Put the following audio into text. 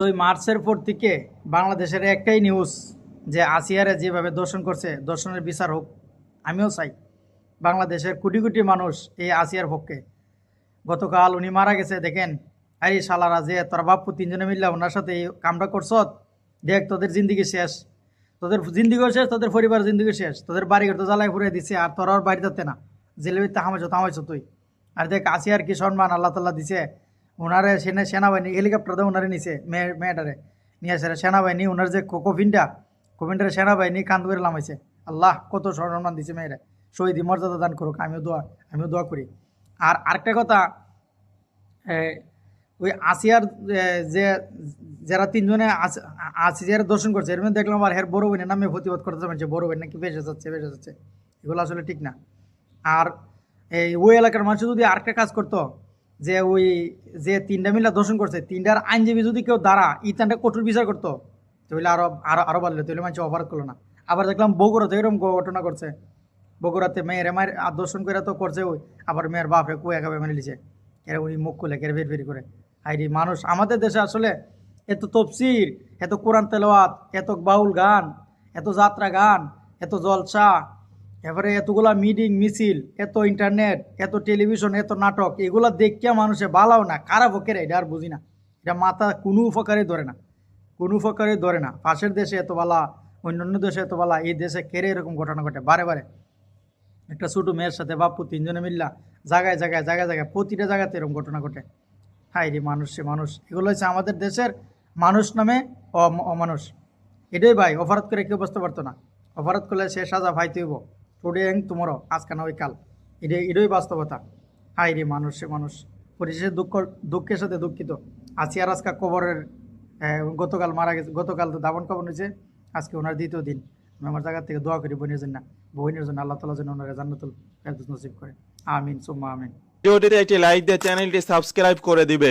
ওই মার্চের পর থেকে বাংলাদেশের একটাই নিউজ যে আসিয়ারে যেভাবে দর্শন করছে, দর্শনের বিচার হোক, আমিও চাই বাংলাদেশের কোটি কোটি মানুষ এই আসিয়ার পক্ষে। গতকাল উনি মারা গেছে, দেখেন। আরে শালারা যে তোর বাপ্পু তিনজনে মিললে, ওনার সাথে এই কামটা করছ? দেখ, তোদের জিন্দিগি শেষ। তোদের জিন্দিগিও শেষ, তোদের পরিবার জিন্দিগি শেষ। তোদের বাড়ি ঘর তো জ্বালায় ফুরিয়ে দিছে, আর তোর আর বাড়ি যাতে না। জেলেবিতে থামাইছো থামাইছো তুই। আর দেখ, আসিয়ার কি সম্মান আল্লাহ তাল্লাহ দিছে। ওনারে সেনা সেনাবাহিনী হেলিকপ্টার দিয়ে ওনারে নিছে, মেয়ে, মেয়েটারে। নিয়ে আসে সেনাবাহিনী, ওনার যে কো- কফিনটা কফিনটারে সেনাবাহিনী কান্দ করে লামাইছে। আল্লাহ, কত সম্মান দিছে মেয়েরা। শহীদি মর্যাদা দান করুক, আমিও দোয়া আমিও দোয়া করি। আর আরেকটা কথা ওই আসিয়ার যে, যারা তিনজনে আস- আসিয়ার দর্শন করছে, এর মধ্যে দেখলাম আর হের বড় বোনের নামে প্রতিবাদ করতে পারছে বড় বোন নাকি বেঁচে যাচ্ছে বেঁচে যাচ্ছে। এগুলো আসলে ঠিক না। আর এই ওই এলাকার মানুষ যদি আরেকটা কাজ করতো যে ওই যে তিনটা মিলা দর্শন করছে, তিনটার আইনজীবী যদি কেউ দাঁড়া ইতানটা কঠোর বিচার করতো। তাহলে আরও আরও আরও বাড়লো, তাহলে মানুষ অপরাধ করল না। আবার দেখলাম বগুড়াতে এরকম ঘটনা করছে। বগুড়াতে মেয়ের আর দর্শন করে তো করছে ওই, আবার মেয়ের বাপরে কুয়া খাবে মেনে লিছে। এরা উনি মুখ খুলে কেড়ে বের বের করে। হাইরি মানুষ, আমাদের দেশে আসলে এত তফসির, এত কোরআন তেলাওয়াত, এত বাউল গান, এত যাত্রা গান, এত জলসা এবারে এতগুলা মিটিং, মিছিল, এত ইন্টারনেট, এত টেলিভিশন, এত নাটক, এগুলা দেখিয়া মানুষে বালাও না, কারা পক্ষে এটা আর বুঝি না। এটা মাথা কোনো উপকারে ধরে না, কোনো উপকারে ধরে না। পাশের দেশে এত বালা, অন্যান্য দেশে এত বালা, এই দেশে কেড়ে এরকম ঘটনা ঘটে, বারে বারে। একটা ছোটো মেয়ের সাথে বাপ্পু তিনজনে মিল্লা, জায়গায় জায়গায় জায়গায় জায়গায়, প্রতিটা জায়গাতে এরকম ঘটনা ঘটে। হাই রে মানুষ, সে মানুষ। এগুলো হচ্ছে আমাদের দেশের মানুষ নামে অম- অমানুষ। এটাই ভাই, অপরাধ করে কেউ বুঝতে পারতো না। অপরাধ করলে সে সাজা ভাই তুইব টুডে এং তোমারও আজকে না ওই কাল? এটাই এটাই বাস্তবতা। হাই রে মানুষ মানুষ। পরিশেষে দুঃখ, দুঃখের সাথে দুঃখিত। আছি আর আজকা কবরের গতকাল মারা গেছে, গতকাল তো দাবন কবর হয়েছে, আজকে ওনার দ্বিতীয় দিন। আমি আমার জায়গা থেকে দোয়া করি বোনের জন্য বোনের জন্য, আল্লাহ তালা যেন ওনারা জান্নাতুল ফেরদৌস নসিব করে। আমিন, সুম্মা আমিন। ভিডিওটিতে একটি লাইক দিয়ে চ্যানেলটি সাবস্ক্রাইব করে দিবে।